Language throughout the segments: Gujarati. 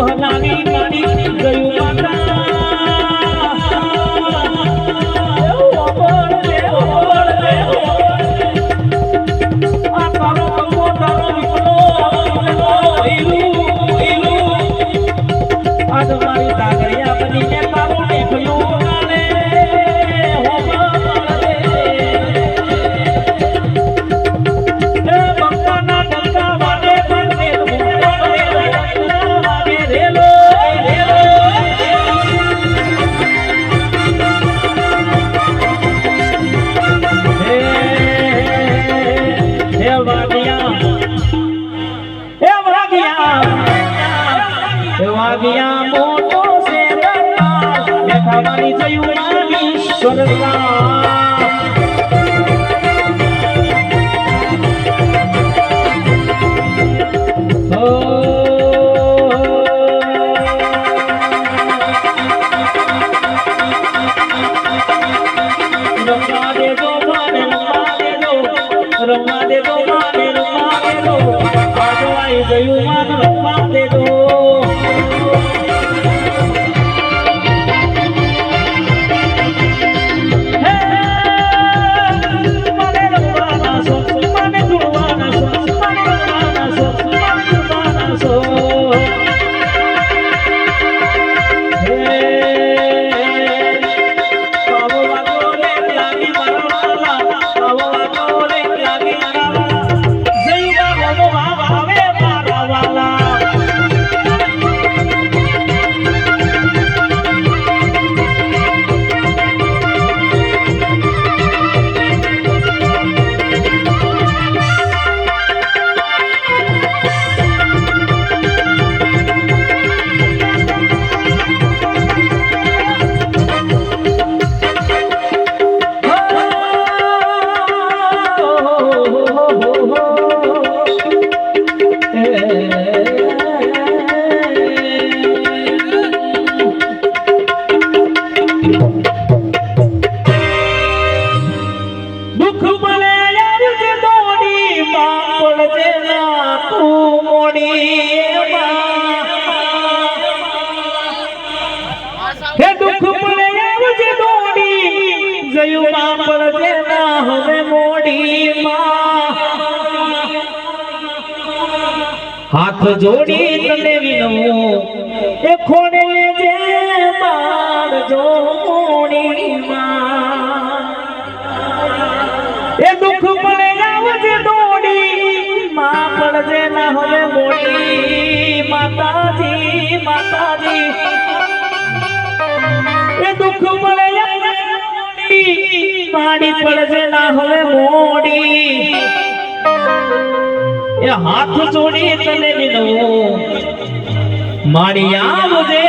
我哪里？વાગિયા મોટો છે દરબાર થયું મારી સ્વર્ગા રમવા દેવો માને રમવા દેવો રમવા દેજો માને રમવા દેજો આજો આઈ ગયું માન રમવા દોડી પાપર તેના હવે મોડી હાથ જોડી તને વિનવું, એ ખોડે લેજે બાળ જો મોડી એ દુઃખ મને આવજે દોડી માં પડજે ના હવે મોડી માતાજી માતાજી. એ દુઃખ મને માડી પડશે ના હવે મોડી. એ હાથ જોડી તને વિનવું મારી આવજે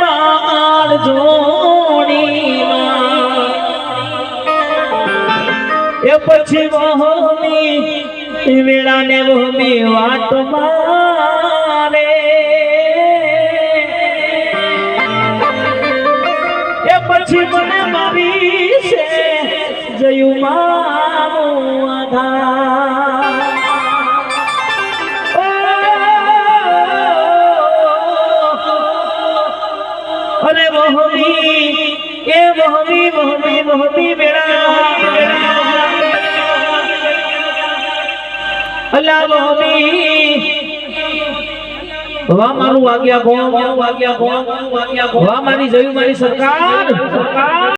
બાળ જોડી એ પછી વહમી વેળાને વહોમી વાત મારે. એ પછી મને મારી જયું મારું આધાર. મોહમી એ મોહમી મોહમી મોહમી બેડા અલ્લા મોહમી મારું વાગ્યા કોણ વાગ્યા કોણ વાગ્યા કોણ મારી જયું મારી સરકાર સરકાર.